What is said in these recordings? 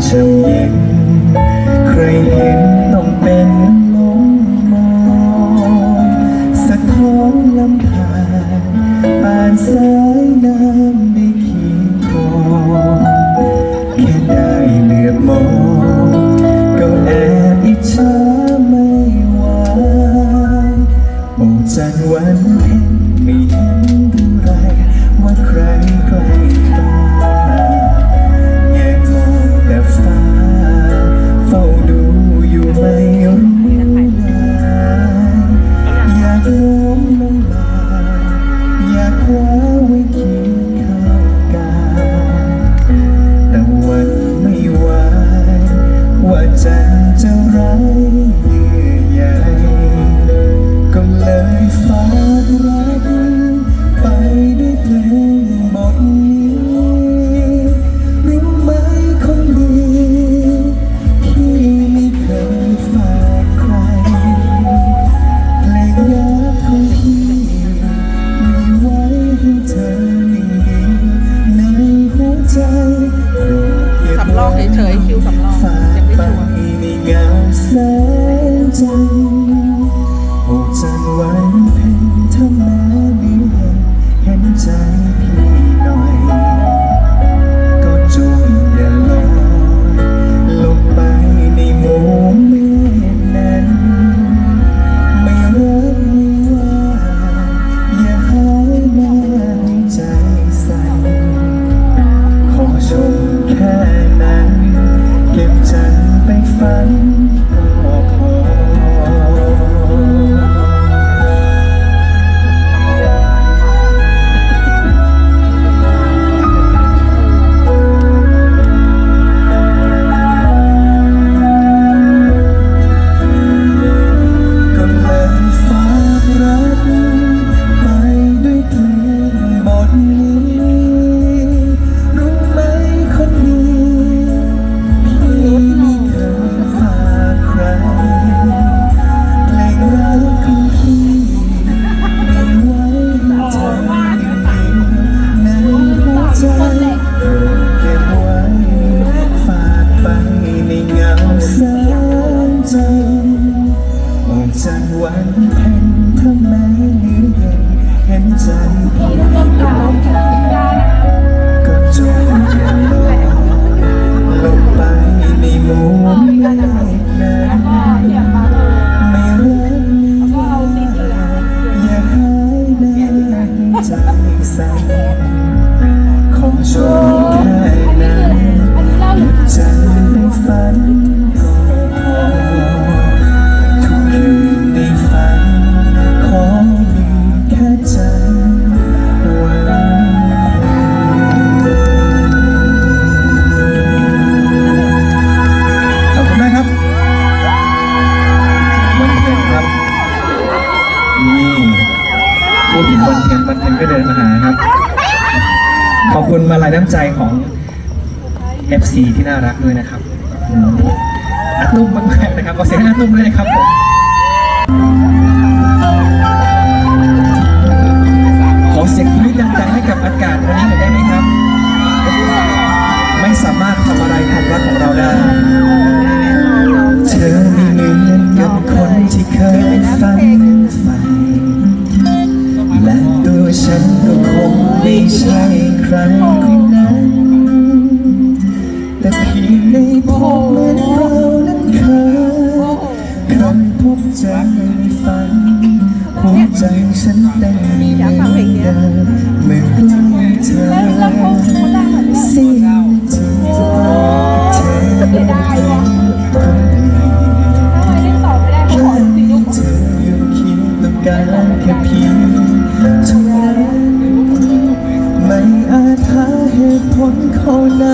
成烟。 จะไร พูดถึงวันเพ็ญวันเพ็ญก็เดินมาหาครับ ขอบคุณมาลายน้ำใจของ FC ที่น่ารักด้วยนะครับอานุ่มมากๆนะครับขอเสียงอาตุ้มด้วยนะครับ ไม่ใช่ใครคนนั้น แต่เพียงในผพบเมื่อเรานั้นเคยเคยพบเจอในฝันหัวใจฉันเต้นไม่หยุด ไน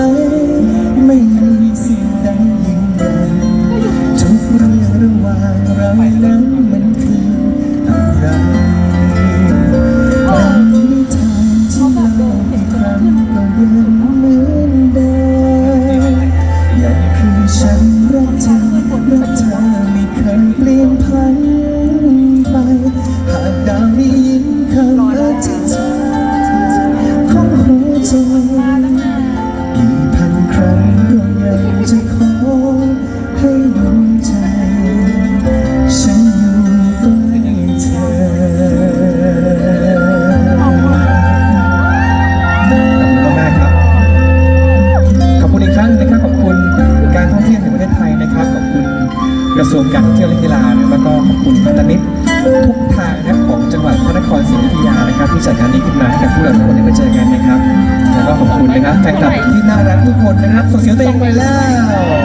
ไม่มีสิ่งใดยิ่งใหญ่ทุกเรื่องระหว่างเรานั้นมันคืออะไร จัดงานนี้ขึ้นมาให้กับพวกเราทุกคนได้มาเจอกันนะครับ แล้วก็ขอบคุณนะครับแฟนคลับที่น่ารักทุกคนนะครับส่งเสียงตัวเองไปแล้ว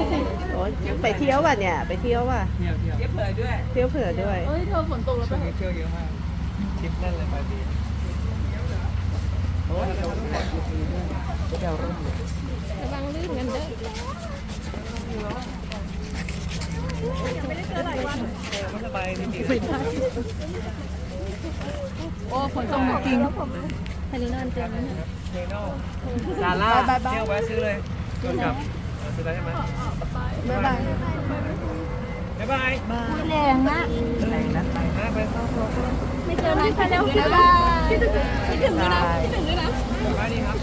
ไปเที่ยวว่ะเนี่ย ไปเที่ยวว่ะ เที่ยวเที่ยวเที่ยวเผยด้วยเที่ยวเผื่อด้วยเอ้ยเธอฝนตกแล้วช่ไปวงนี้เที่ยวเยอะมากทริปแน่นเลยปลายปีโอ้ยเดี๋ยวรุ่นเลยเดี๋ยวรุ่นเลยระวังลื่นกันเด้อไม่สบายจริงโอ้ฝนตกจริงแค่นี้นอนเต็มแล้วเนี่ยๆเทโน่ซาร่าเที่ยวแวะซื้อเลยส่วนกับ ซื้อได้ใช่ไหมบ๊ายบายบ๊ายบายแรงนะอะไรนะไปเข้าโซ่ไม่เจอนานแค่แล้วบ๊ายบายคิดถึงคิดถึงด้วยนะคิดถึงด้วยนะบ๊ายบายดีครับ